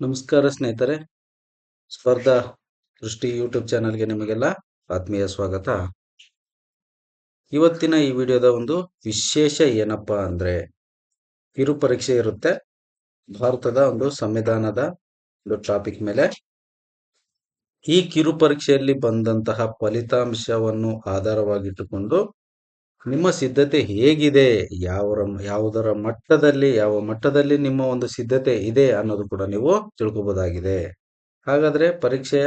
ನಮಸ್ಕಾರ ಸ್ನೇಹಿತರೆ. ಸ್ಪರ್ಧಾ ದೃಷ್ಟಿ ಯೂಟ್ಯೂಬ್ ಚಾನಲ್ಗೆ ನಿಮಗೆಲ್ಲ ಆತ್ಮೀಯ ಸ್ವಾಗತ. ಇವತ್ತಿನ ಈ ವಿಡಿಯೋದ ಒಂದು ವಿಶೇಷ ಏನಪ್ಪಾ ಅಂದ್ರೆ ಕಿರು ಪರೀಕ್ಷೆ ಇರುತ್ತೆ. ಭಾರತದ ಒಂದು ಸಂವಿಧಾನದ ಒಂದು ಟಾಪಿಕ್ ಮೇಲೆ. ಈ ಕಿರು ಪರೀಕ್ಷೆಯಲ್ಲಿ ಬಂದಂತಹ ಫಲಿತಾಂಶವನ್ನು ಆಧಾರವಾಗಿಟ್ಟುಕೊಂಡು ನಿಮ್ಮ ಸಿದ್ಧತೆ ಹೇಗಿದೆ? ಯಾವ ಯಾವುದರ ಮಟ್ಟದಲ್ಲಿ, ಯಾವ ಮಟ್ಟದಲ್ಲಿ ನಿಮ್ಮ ಒಂದು ಸಿದ್ಧತೆ ಇದೆ ಅನ್ನೋದು ಕೂಡ ನೀವು ತಿಳ್ಕೊಬಹುದಾಗಿದೆ ಹಾಗಾದ್ರೆ ಪರೀಕ್ಷೆಯ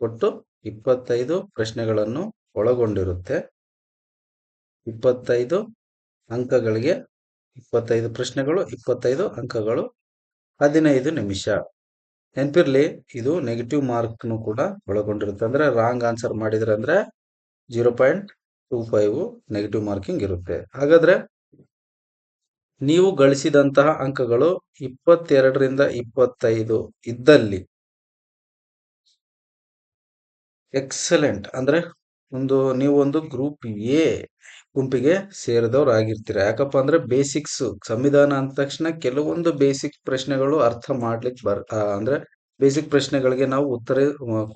ಒಟ್ಟು ಇಪ್ಪತ್ತೈದು ಪ್ರಶ್ನೆಗಳನ್ನು ಒಳಗೊಂಡಿರುತ್ತೆ. ಇಪ್ಪತ್ತೈದು ಅಂಕಗಳಿಗೆ ಇಪ್ಪತ್ತೈದು ಪ್ರಶ್ನೆಗಳು, ಇಪ್ಪತ್ತೈದು ಅಂಕಗಳು, ಹದಿನೈದು ನಿಮಿಷ. ನೆನಪಿರ್ಲಿ, ಇದು ನೆಗೆಟಿವ್ ಮಾರ್ಕ್ನು ಕೂಡ ಒಳಗೊಂಡಿರುತ್ತೆ. ಅಂದ್ರೆ ರಾಂಗ್ ಆನ್ಸರ್ ಮಾಡಿದ್ರೆ ಅಂದ್ರೆ zero point two five negative marking ಇರುತ್ತೆ. ಹಾಗಾದ್ರೆ ನೀವು ಗಳಿಸಿದಂತಹ ಅಂಕಗಳು ಇಪ್ಪತ್ತೆರಡರಿಂದ ಇಪ್ಪತ್ತೈದು ಇದ್ದಲ್ಲಿ ಎಕ್ಸಲೆಂಟ್ ಅಂದ್ರೆ ಒಂದು ನೀವು ಒಂದು ಗ್ರೂಪ್ ಎ ಗುಂಪಿಗೆ ಸೇರಿದವ್ರು ಆಗಿರ್ತೀರ. ಯಾಕಪ್ಪ ಅಂದ್ರೆ ಬೇಸಿಕ್ಸ್ ಸಂವಿಧಾನ ಅಂದ ತಕ್ಷಣ ಕೆಲವೊಂದು ಬೇಸಿಕ್ ಪ್ರಶ್ನೆಗಳು ಅರ್ಥ ಮಾಡ್ಲಿಕ್ಕೆ ಬರ್ ಅಂದ್ರೆ ಬೇಸಿಕ್ ಪ್ರಶ್ನೆಗಳಿಗೆ ನಾವು ಉತ್ತರ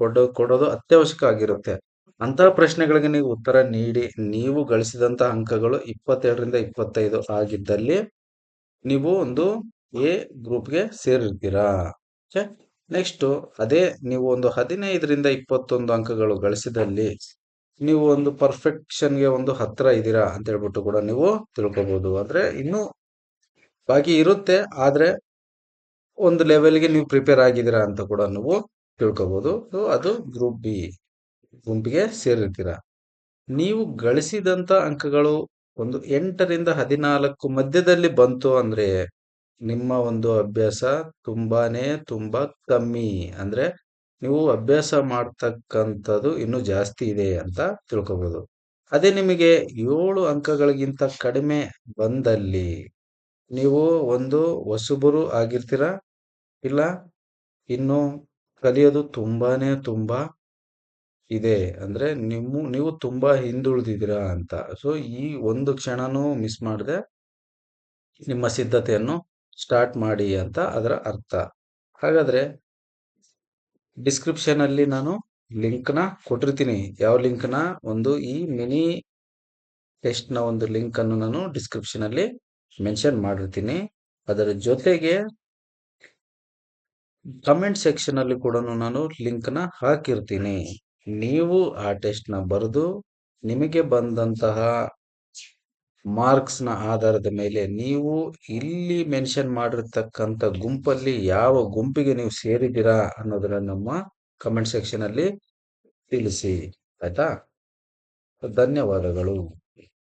ಕೊಡೋ, ಕೊಡೋದು ಅತ್ಯವಶ್ಯಕ ಆಗಿರುತ್ತೆ. ಅಂತಹ ಪ್ರಶ್ನೆಗಳಿಗೆ ನೀವು ಉತ್ತರ ನೀಡಿ. ನೀವು ಗಳಿಸಿದಂತಹ ಅಂಕಗಳು ಇಪ್ಪತ್ತೆರಡರಿಂದ ಇಪ್ಪತ್ತೈದು ಆಗಿದ್ದಲ್ಲಿ ನೀವು ಒಂದು ಎ ಗ್ರೂಪ್ಗೆ ಸೇರಿರ್ತೀರಾ? ನೆಕ್ಸ್ಟ್ ಅದೇ ನೀವು ಒಂದು ಹದಿನೈದರಿಂದ ಇಪ್ಪತ್ತೊಂದು ಅಂಕಗಳು ಗಳಿಸಿದಲ್ಲಿ ನೀವು ಒಂದು ಪರ್ಫೆಕ್ಷನ್ಗೆ ಒಂದು ಹತ್ತಿರ ಇದ್ದೀರಾ ಅಂತ ಹೇಳ್ಬಿಟ್ಟು ಕೂಡ ನೀವು ತಿಳ್ಕೊಬಹುದು ಅಂದ್ರೆ ಇನ್ನು ಬಾಕಿ ಇರುತ್ತೆ, ಆದ್ರೆ ಒಂದು ಲೆವೆಲ್ಗೆ ನೀವು ಪ್ರಿಪೇರ್ ಆಗಿದ್ದೀರಾ ಅಂತ ಕೂಡ ನೀವು ತಿಳ್ಕೊಬಹುದು ಅದು ಗ್ರೂಪ್ ಬಿ ಗುಂಪಿಗೆ ಸೇರಿರ್ತೀರ. ನೀವು ಗಳಿಸಿದಂತ ಅಂಕಗಳು ಒಂದು ಎಂಟರಿಂದ ಹದಿನಾಲ್ಕು ಮಧ್ಯದಲ್ಲಿ ಬಂತು ಅಂದ್ರೆ ನಿಮ್ಮ ಒಂದು ಅಭ್ಯಾಸ ತುಂಬಾನೇ ತುಂಬಾ ಕಮ್ಮಿ. ಅಂದ್ರೆ ನೀವು ಅಭ್ಯಾಸ ಮಾಡ್ತಕ್ಕಂಥದ್ದು ಇನ್ನು ಜಾಸ್ತಿ ಇದೆ ಅಂತ ತಿಳ್ಕೊಬಹುದು ಅದೇ ನಿಮಗೆ ಏಳು ಅಂಕಗಳಿಗಿಂತ ಕಡಿಮೆ ಬಂದಲ್ಲಿ ನೀವು ಒಂದು ಹೊಸಬರು ಆಗಿರ್ತೀರ? ಇಲ್ಲ? ಇನ್ನು ಕಲಿಯೋದು ತುಂಬಾನೇ ತುಂಬಾ ಇದೆ. ಅಂದ್ರೆ ನಿಮ್ಮ, ನೀವು ತುಂಬಾ ಹಿಂದುಳಿದಿದ್ದೀರಾ ಅಂತ. ಸೊ ಈ ಒಂದು ಕ್ಷಣನೂ ಮಿಸ್ ಮಾಡದೆ ನಿಮ್ಮ ಸಿದ್ಧತೆಯನ್ನು ಸ್ಟಾರ್ಟ್ ಮಾಡಿ ಅಂತ ಅದರ ಅರ್ಥ. ಹಾಗಾದ್ರೆ ಡಿಸ್ಕ್ರಿಪ್ಷನ್ ಅಲ್ಲಿ ನಾನು ಲಿಂಕ್ನ ಕೊಟ್ಟಿರ್ತೀನಿ. ಯಾವ ಲಿಂಕ್ನ? ಒಂದು ಈ ಮಿನಿ ಟೆಸ್ಟ್ನ ಒಂದು ಲಿಂಕ್ ಅನ್ನು ನಾನು ಡಿಸ್ಕ್ರಿಪ್ಷನ್ ಅಲ್ಲಿ ಮೆನ್ಷನ್ ಮಾಡಿರ್ತೀನಿ. ಅದರ ಜೊತೆಗೆ ಕಮೆಂಟ್ ಸೆಕ್ಷನ್ ಅಲ್ಲಿ ಕೂಡ ನಾನು ಲಿಂಕ್ನ ಹಾಕಿರ್ತೀನಿ. ನೀವು ಆ ಟೆಸ್ಟ್ನ ಬರೆದು ನಿಮಗೆ ಬಂದಂತಹ ಮಾರ್ಕ್ಸ್ನ ಆಧಾರದ ಮೇಲೆ ನೀವು ಇಲ್ಲಿ ಮೆನ್ಷನ್ ಮಾಡಿರ್ತಕ್ಕಂಥ ಗುಂಪಲ್ಲಿ ಯಾವ ಗುಂಪಿಗೆ ನೀವು ಸೇರಿದ್ದೀರಾ ಅನ್ನೋದನ್ನ ನಮ್ಮ ಕಮೆಂಟ್ ಸೆಕ್ಷನ್ ಅಲ್ಲಿ ತಿಳಿಸಿ. ಆಯ್ತಾ? ಧನ್ಯವಾದಗಳು.